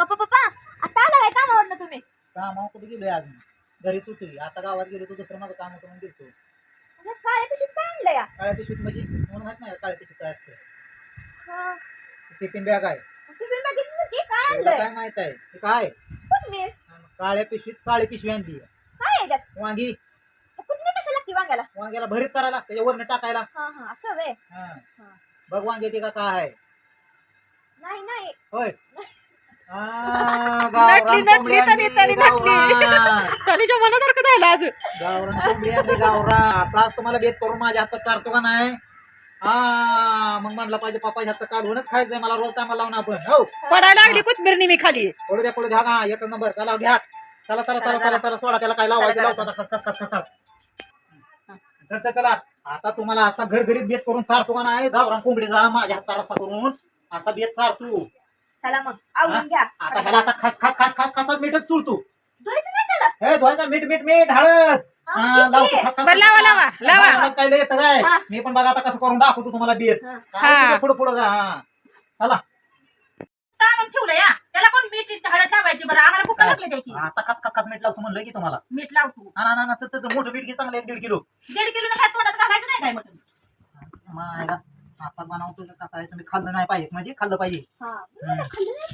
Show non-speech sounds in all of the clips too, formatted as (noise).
पप्पा पप्पा आता आला काय कामावरनं तुम्ही? कामावर कुठे गेलोय आज मी? घरीच होती आता गावात गेलो तो दुसरं माझं काम होतं म्हणून गेलतो. अरे काळ्या पिशवीत काय आणलं या काळ्या पिशवीत म्हणजे म्हणून माहीत नाही का काळ्या पिशवीत काय असतं? हा. टिफिन बॅग आहे. बघितलं ना काय तुला आणलंय? काय माहीत आहे? ते काय? काळ्या पिशवीत काळी पिशवी आणली. काय आहे त्यात? वांगी. कोथमीर कशाला लागते वांग्याला? वांग्याला भरीत करायला त्याच्या वरनं टाकायला. हा हा असं वे हा. बघ वांगे ते का काय आहे. नाही नाही. होय. (laughs) नटली, कोंबडी तरी- तरी नटली. कलीच्या (laughs) मनासारखं झालं आज. गावरान कोंबडी आणली गावरान. असाच तुम्हाला बेत करून माझ्या हातात चारतो का नाही? हा मग म्हणलं पाहिजे पप्पाच्या हातचं काढूनच खायचंय मला रोज टायमा लावून आपण. हो. पडायला लागली कोथमीर मी खाली. पडू द्या पडू द्या. का एक नंबर. चला घ्या. चला चला चला चला चला सोडा. त्याला काय लावायचं? लावतो आता. खस खस खस चल आता तुम्हाला असा घरघरीत बेत करून चारतो का नाही? गावरान कोंबडीचा माझ्या हातचा रस्ता करून. असा बेत चारतो. चला मग आवडून घ्या. आता ह्याला आता खस खस खस खस खस मीठच चुलतो धुवायचं नाही त्याला? हे धुवायचा मीठ मीठ मीठ हळद. हा, हा, ठीक लावतो आहे. खस खस बरं, लावा, लावा, लावा. काय लय येतं काय हा. मी पण बघा आता कसं करून दाखवतो तुम्हाला बेत हा. हा. पुढे पुढे जा हा. चला. टाळून ठेवलं या. त्याला कोण मीठ हळद लावायची बरं? आम्हाला भुका लागली त्याची आता खस खस खस मीठ लावतो म्हणलं की तुम्हाला. मीठ लावतो. हा ना ना ना तर- तर- तर मोठं मीठ घे चांगलं एक दीड किलो. दीड किलो काय तोंडात घालायचं नाही काय मटण मायला. असा बनवतो का कसा आहे. तुम्ही खाल्लं नाही पाहिजे. म्हणजे खाल्लं पाहिजे. हा. हम्म.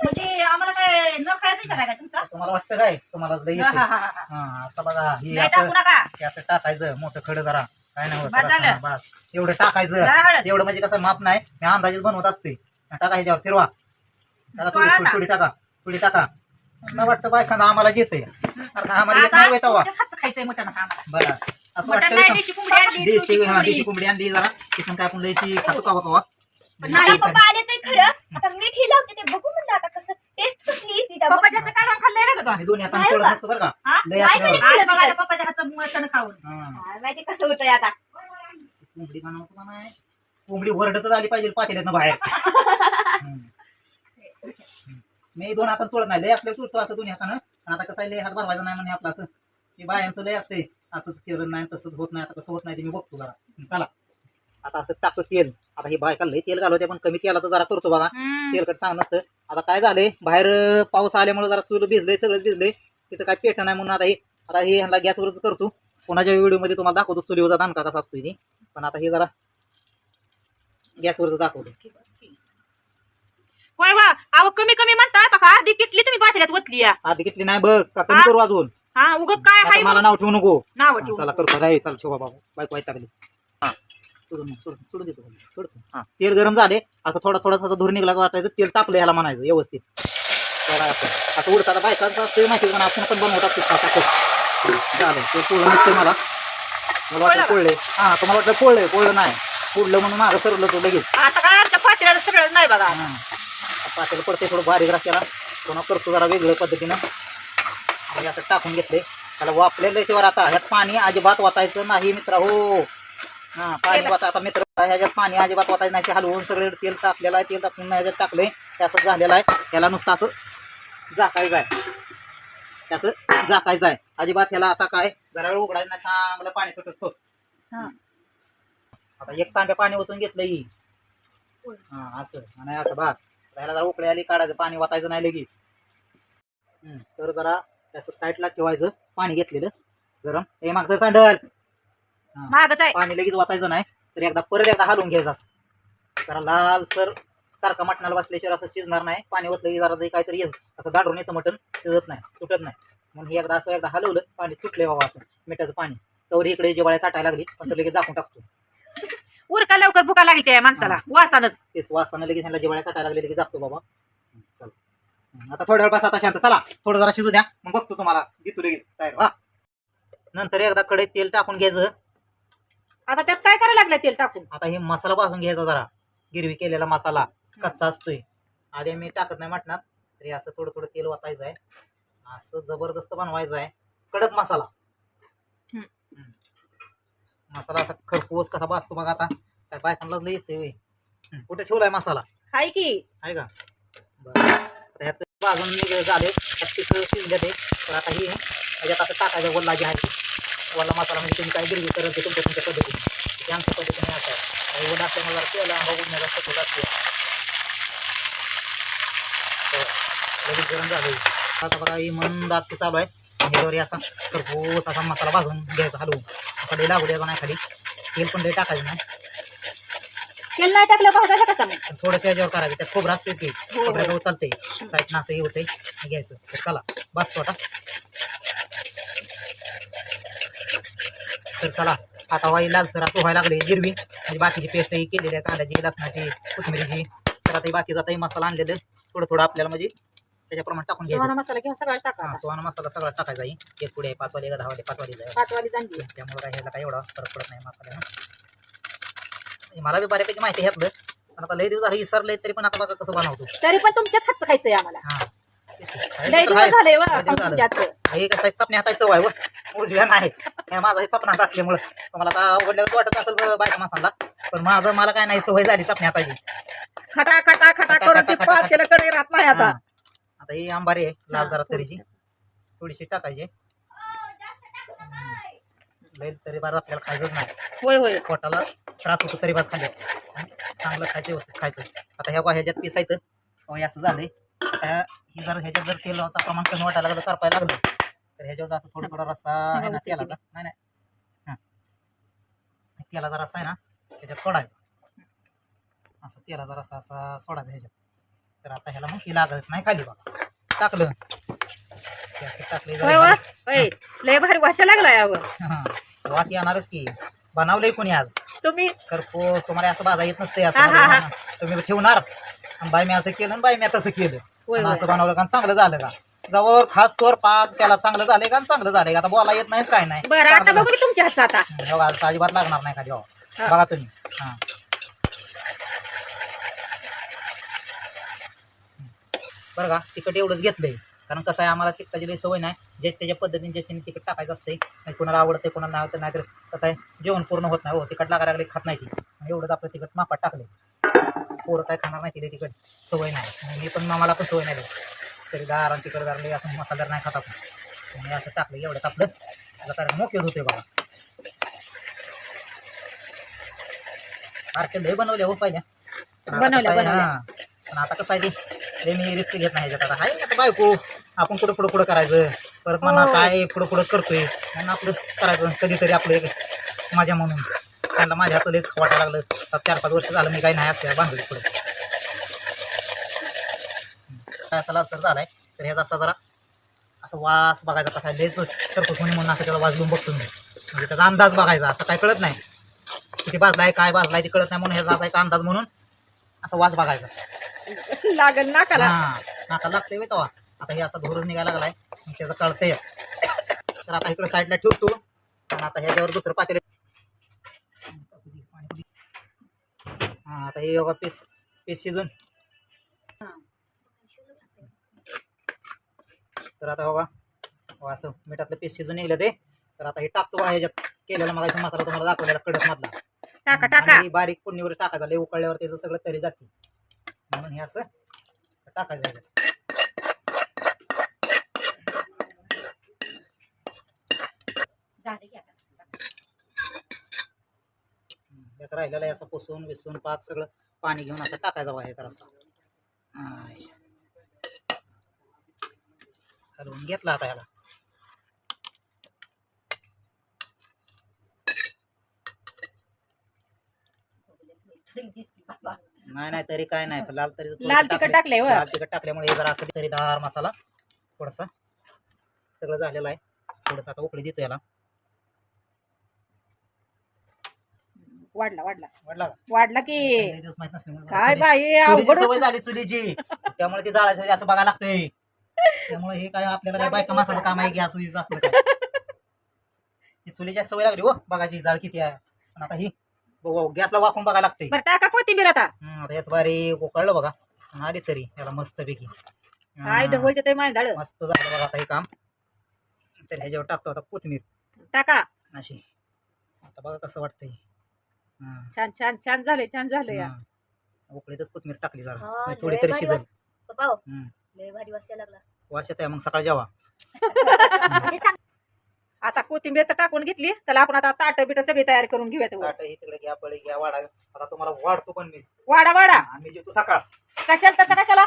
म्हणजे आम्हाला काय न खायचं का तुमचा? तुम्हाला वाटतं काय? तुम्हाला लय हा, येतं. हा, हा, हा. हा. आता बघा हे नाही असं टाकू नका. हे असं टाकायचं. मोठं खडं जरा. काय नाही होत. बस जरा झालं. हा, बस. एवढं टाकायचं. हळद. एवढं म्हणजे कसं माप नाही. मी अंदाजेच बनवत असते. टाका ह्याच्यावर. फिरवा. टाका थोडी सोळा थोडी- थोडी टाका. थोडी टाका. मला वाटतं बायकांना आम्हाला येते आम्हाला येत आता नाही तेव्हा हातचं खायचंय मटण आम्हाला. बरं. असं मटण वाटतं नाही का? देशी कोंबडी आणली देशी देशी हा कोंबडी. देशी कोंबडी आणली जरा चिकन काय आपण खातो कवा पप्पा आले खरं आता मीठ ही लावते ते बघू म्हणलं आता कसं टेस्ट कसली येते त्या बघ. पप्पाच्या कालवण खाल्लंय का ग आणि दोन्ही हाताने नाही सोडत बा. नसतं बरं का हा? लय नाही असल्यावर. कधी. आज बघा आता पप्पाच्या हातचं मटण खाऊन हा. काय माहिती कसं होतंय आता कोंबडी बनवतो का नाही कोंबडी वरडतच आली पाहिजे पातेल्यात बाहेर (laughs) हम्म. मी दोन हातात सोडत नाही लय असलं तुटतो असं दोन्ही हातानं आता कसं आहे, लय हात भरवायचा नाही म्हणजे आपलं असं की बायांचं लय असते असंच केलं नाही तसंच होत नाही आता कसं होत नाही ते मी बघतो जरा. चला. आता असं टाकतो तेल. आता ही बायका लय तेल घालवते पण कमी तेलाचं जरा करतो बघा. तेलकट चांगलं नसतं. आता काय झालंय बाहेर पाऊस आल्यामुळे जरा चूल भिजलंय सगळं भिजलंय. तिथं काय पेट नाही म्हणून आता हे आता हे ह्यांना गॅसवरच करतो. कोणाच्या व्हिडिओमध्ये तुम्हाला दाखवतो चुलीवरचा दानका कसा असतो ते. पण आता हे जरा गॅसवरच दाखवतो. होय वा अहो कमी कमी म्हणताय बघा. अर्धी किटली तुम्ही पातेल्यात ओतली आधी किटली नाही बघ. का कमी? करू अजून? हा उग काय आता हाय मला नाव ठेवू नको. नाव ठेवू चला करतो रे चला ठेवा बाबा. बायको व्हायला लागली हा. सोडून सोडून सोडून देतो सोडतो हा. तेल गरम झाले असं थोडा थोडा असं धूर निघला का वाटायचं तेल तापलं ह्याला म्हणायचं व्यवस्थित. असं आता. उडतात बायकांचं असते माहिती पण आपण पण बनवत कसं? झालं ते पोळं निघतंय मला. मला वाटतं पोळले हा तुम्हाला वाटलं पोळलंय पोळलं नाही. पोळलं म्हणून मागं सरलं तो लगेच. आता काय आमच्या पातेल्याला सगळं नाही बघा. हा. पातेलं पडते थोडं बारीक राखेला पुन्हा करतो जरा वेगळ्या पद्धतीनं. आणि असं टाकून घेतले. त्याला वापलेलं त्याच्यावर आता ह्यात पाणी अजिबात वाचायचं नाही मित्र हो. हा पाणी वाचा आता मित्र ह्याच्यात पाणी अजिबात वाचायचं नाही. ते हलवून सगळे तेल टाकलेलं आहे तेल टाकून ह्याच्यात टाकलंय. ते असं झालेलं आहे. त्याला नुसतं असं झाकायचं आहे. त्याचं झाकायचं आहे. अजिबात ह्याला आता काय जरा वेळ उघडायचं नाही चांगलं पाणी सुटत. हा. आता एक तांब्या पाणी ओतून घेतलं ही हा असं. आणि असं बस. ह्याला जरा उकळी आली काढायचं पाणी वाचायचं नाही लगेच. तर जरा त्याचं साईडला ठेवायचं पाणी घेतलेलं गरम. हे मागचं सांडल. मागच आहे. पाणी लगेच वाचायचं नाही तर एकदा परत एकदा हलवून घ्यायचं. जरा लाल सर सारखा मटणाला बसल्याशिवाय असं शिजणार नाही. पाणी ओतलं की जरा ते काहीतरी येत असं दाडून येतं मटण शिजत नाही सुटत नाही. म्हणून हे एकदा असं एकदा हलवलं पाणी सुटले बाबा असं मिठाचं पाणी. तर इकडे जेवाळ्या साठायला लागली पण तर लगेच झाकून टाकतो. उरका लवकर भुका लागली त्या माणसाला वासानच. तेच वासानं लगेच ह्याला जेवाळ्या साठायला लागले लगेच जातो बाबा. आता थोड्या वेळ बस आता शांत. चला थोडं जरा शिजू द्या. मग बघतो तुम्हाला. देतो लगेच. तयार वा. नंतर एकदा कडे तेल टाकून घ्यायचं. आता त्यात काय करायला लागलं तेल टाकून? आता हे मसाला भाजून घ्यायचा जरा. गिरवी केलेला मसाला. कच्चा असतोय. आधी मी टाकत नाही म्हटणार तरी असं थोडं थोडं तेल वाटायचं आहे असं जबरदस्त बनवायचं आहे कडक मसाला. मसाला असा खरपूस कसा भाजतो बघा आता. काय बायकांना येतोय. कुठे ठेवलाय मसाला? हाय की. आहे का? बरं. ह्यात भाजून निघ झाले पस्तीस शिजले ते तर आता ही ह्याच्यात आता टाकायचा वल्ला जे आहे वल्ला मसाला म्हणजे तुम्ही काय गिरवी करत ते तुमच्या तुमच्या पद्धतीने. ते आमच्या पद्धतीने असं आहे. वडा असल्यामुळे जरा तेल आंबा उडण्याचा शक्यता असते लगेच गरम झालं. आता बघा ही मंद आत्ती चालू आहे. आणि हे असा खरपूस असा मसाला भाजून घ्यायचा हलवून. आता लागू द्यायचा नाही खाली. तेल पण लई टाकायचं नाही. तेल नाही टाकलं भाजायला कसा मग पण थोडंसं याच्यावर करायचं त्यात खोबरं असते की हो. खोबऱ्याजवळ चालतंय साईडनं असं हे होतंय. हे घ्यायचं. तर चला बसतो आता तर चला आता वाई लालसर असं व्हायला लागले गिरवी म्हणजे बाकीची पेस्ट ही केलेली आहे कांद्याची लसणाची कोथिंबिरीची. तर आता ही बाकी जाता मसाला आणलेलं थोडं थोडं आपल्याला म्हणजे त्याच्याप्रमाणे टाकून घ्यायचं. सुहाना मसाला घ्या सगळा टाका हा, सुहाना मसाला सगळा टाकायचा आहे. एक पुढे पाच वाली का दहा वाली पाच वाली जाईल पाचवाली जाणली त्यामुळे काय ह्याला काय एवढा फरक पडत नाही मसाल्यानं. म्हणजे मला बी बऱ्यापैकी माहिती आहे ह्यातलं. पण आता लई दिवस झाले विसरलंय तरी पण आता बघा कसं बनवतो. तरी पण तुमच्याच हातचं खायचंय आम्हाला. हा. लय दिवस. झाले वा लय हे कसं चपण्या हाताची चव आहे व. उजव्या नाही. हे माझा हे चपणा हात असल्यामुळं. तुम्हाला आता आवडल्यावर वाटत असेल ब- बायका माणसाला पण माझं मला काय नाही सवय झाली चपण्या हाताची. खटा खटा खटा करून ती पाच केलं कडे राहत नाही हा. आता आता ही आंबारी आहे लाल जरा तरीची. थोडीशी टाकायची. लई तरी बार आपल्याला खायचंच नाही. होय होय. पोटाला त्रास होतो तरी बाज खाल्ले. चांगलं खायचं व्यवस्थित खायचं. आता ह्या ह्याच्यात पिसायचं हे असं झालंय. आता ही जर ह्याच्यात जर तेलाचं प्रमाण कमी वाटायला लागलं करपायला लागलं तर ह्याच्यावर असं थोडं थोडा रस्सा आहे ना तेलाचा. नाही नाही. हां. तेलाचा रस्सा आहे ना त्याच्यात सोडायचा. असं तेलाचा रस्सा असा सोडायचा ह्याच्यात. तर आता ह्याला मग ती लागत नाही खाली बघा. टाकलं. टाकलं लय भारी वाशा लागला यावर हां. वास येणारच की. बनवलंय कोणी आज? तुम्ही? तर पो तुम्हाला असं बाजा येत नसते हा, हा, हा. असं तुम्ही ठेवणार. आणि बाई मी असं केलं आणि बाई मी तसं केलं. होय, आणि होय. असं बनवलं का आणि चांगलं झालं का? जवळ खास तोर पाक त्याला चांगलं का आणि चांगलं का? आता बोला येत नाही काय नाही. बरं आता चांगलं बघू की तुमच्या हातचं आता. आता अजिबात लागणार नाही खाली हा. बघा तुम्ही. हा. बरं का तिखट एवढंच घेतलंय. कारण कसं आहे आम्हाला तिखटाची लई सवय नाही. जे त्याच्या पद्धतीने जे त्याने तिखट टाकायचं असते म्हणजे कोणाला आवडते कोणाला नाही आवडतं नाहीतर कसं आहे जेवण पूर्ण होत नाही. हो तिखट लागायला लागले खात नाही ती. एवढंच आपलं तिखट मापात टाकले पोरं काय खाणार नाही तिला तिखट सवय नाही. आणि मी पण मला पण सवय नाही. तरी गार आणि तिखट गारले असं मसालेदार नाही खात आपण. त्यामुळे असं टाकलं एवढं टाकलं त्याला कारण मोके होते बघा पार्के लय बनवले हो पहिल्या. आता बनवल्या. हां. पण आता कसं आहे ते मी रिस्क घेत नाही ह्याच्यात आता आहे आता बायको. आपण कुठं पुढं पुढं करायचं? परत म्हणा हो. काय पुढं पुढं करतोय? म्हणून आपलं करायचं. कधीतरी आपलं एक माझ्या म्हणून. त्यांना माझ्या हात लयच वाटायला लागलं. आता चार पाच वर्ष झालं मी काही नाही असल्या बांधली पुढे. काय असा लालसर झालाय? तर ह्याचा असा जरा असं वास बघायचा कसा आहे, करतोस म्हणे म्हणून असं त्याचा वास घेऊन बघतो मी. म्हणजे त्याचा अंदाज बघायचा. असं काय कळत नाही. किती भाजलाय काय भाजलाय ते कळत नाही म्हणून ह्याचा असा एक अंदाज म्हणून असा वास बघायचा. लागल नाकाला. हा नाका लागते तेव्हा आता हे असा धोरण निघायला लागलाय. त्याचं कळतंय तर आता इकडे साईडला ठेवतो आणि आता ह्याच्यावर दुसरं पातेलं. हा आता हे योगा पीस पीस शिजून. तर आता बघा हो असं मिठातलं पीस शिजून निघलं ते. तर आता हे टाकतो ह्याच्यात. केलेला मग मसाला तुम्हाला दाखवलेला कडक मधला टाका. टाका बारीक फोडणीवर टाकायचा. लय उकळल्यावर त्याचं सगळं तरी जाते. म्हणून हे असं असं टाकायचं ह्याच्यात. झालं की आता हम्म, त्यात राहिलेलं आहे असं पुसून विसून पाक सगळं पाणी घेऊन असं टाकायचं बाहेर तर असं. हलवून घेतला आता ह्याला नाही नाही तरी काय नाही लाल तरी लाल तिखट व. लाल तिखट टाकल्यामुळे जरा असं तरी दहा मसाला थोडासा सगळं झालेलं आहे थोडंसं आता उकळी देतो याला वाढला वाढला. का? वाढला की लय दिवस माहीत नसल्यामुळे मला काय चुली- बाई चुलीची अवघड सवय झाली चुलीची. त्यामुळे ती जाळायचं म्हणजे असं बघायला लागतंय. त्यामुळे हे काय आपल्याला काय बायका माणसाचं काम आहे गॅस वीज असलं काय? ती चुलीची सवय लागली हो बघायची जाळ किती आहे. पण आता ही गॅसला वाकून बघायला लागतंय. बरं टाका कोथिंबीर आता. हं, आता याच बारीक उकळलं बघा. आणि आली तरी याला मस्त पैकी काय ढवळते ते माझ्या झाड. मस्त झालं बघा आता हे काम. तर ह्याच्यावर टाकतो आता कोथिंबीर. टाका. अशी. आता बघा कसं वाटतंय. छान छान छान झालंय छान या हं. उकळीतच कोथिंबीर टाकली जरा. हा, म्हणजे थोडी लय तरी भारी शिजल वास- हो. लय भारी वास यायला लागला. वास येत आहे मग सकाळी जेवा. म्हणजे चांग- आता कोथिंबीर तर टाकून घेतली. चला आपण आता ताट बिट सगळी तयार करून घेऊयात. वर. ताट ही तिकडे घ्या पळी घ्या वाडा आता तुम्हाला वाढतो पण मीच. वाडा वाडा. आम्ही जेवतो सकाळ. कशाला तसं कशाला?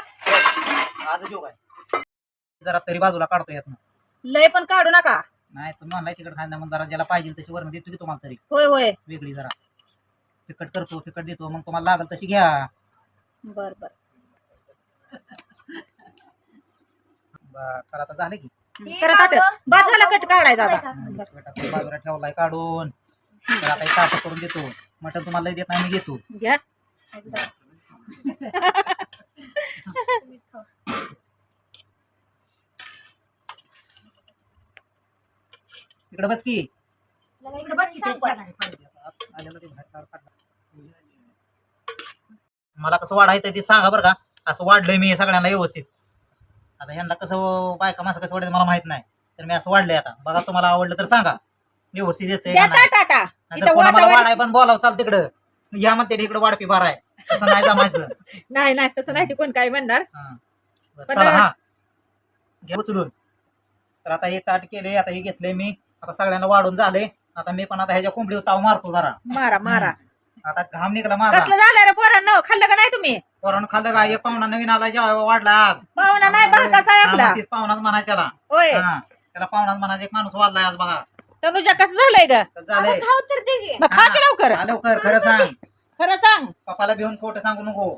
आज जेव काय? जरा तरी बाजूला काढतो यातनं. लय पण काढू नका. नाही तुम्ही म्हणलाय तिकडे खायला मग जरा ज्याला पाहिजे तशी वरण देतो की तुम्हाला तरी. होय होय. वेगळी जरा. तिकट करतो तिकट देतो मग तुम्हाला लागल तशी घ्या. बर बर. बर चला आता झालं की. करा ताट बाद झाला कट काढायचा आता. आता बाजूला ठेवलाय काढून. तर आता एक ताट करून देतो. मटण तुम्हाला लय देत नाही मी घेतो. घ्या. इकडे बस की. इकडे बस की सांग बरं. आलेलं ते बाहेर काढ, काढ. मला कसं वाढायचं ते सांगा बरं का. असं वाढलंय मी सगळ्यांना व्यवस्थित. आता ह्यांना कसं बायका माणसं कसं वाढायचं मला माहीत नाही. तर मी असं वाढलंय आता. बघा तुम्हाला आवडलं तर सांगा. व्यवस्थित येते द्या ताट आता इथं मला वातावरण वाढाय पण बोलावं चाल तिकडं. या म्हणते इकडे वाढपी बार आहे. तसं नाही जमायचं. (laughs) नाही नाही तसं नाही. ते कोण काय म्हणणार? हा. बरं, पण- चला हा. घ्या उचलून. तर आता हे ताट केले आता हे घेतले मी. आता सगळ्यांना वाढून झाले आता मी पण आता ह्याच्या कोंबडीवर ताव मारतो जरा. मारा मारा. आता घाम निघाला माझा. कसलं झालं रे पोरांनो? खाल्लं का नाही तुम्ही? कारण खाल्लं का? एक पाहुणा नवीन आला जेव्हा वाढला आज. पाहुणा नाही भाकाचा आहे आपला. मग तीच पाहुणाच म्हणायचं त्याला. होय. हा त्याला पाहुणाच म्हणायचं एक माणूस वाढलाय आज बघा. तनुजा कसं झालंय ग? तर झालंय. अगं, खाऊ तर दे की. मग खा की लवकर. हा, लवकर खरं सांग. खरं सांग. पप्पाला भिवून खोटं सांगू नको.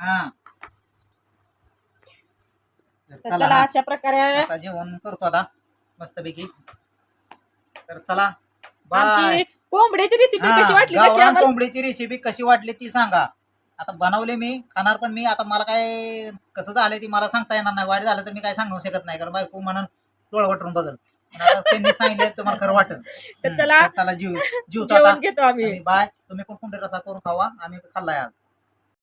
हा. तर तर चला चला. अशा प्रकारे. आता जेवण करतो आता मस्तपैकी. तर चला. बाय आमची कोंबडीची रेसिपी कशी वाटली नक्की गावरान आम्हाला? कोंबडीची रेसिपी कशी वाटली ती सांगा. आता बनवले मी खाणार पण मी. आता मला काय कसं झालंय ती मला सांगता येणार नाही. वाईट झालं तर मी काय सांगू शकत नाही. कारण बायको म्हणून डोळ वटरून बघल पण आता त्यांनी सांगितलं तुम्हाला खरं वाटल तर चला चला जीव जीवतो आता घेतो आम्ही. आणि बाय तुम्ही पण कोणते रसा करून खावा. आम्ही खाल्लाय आज.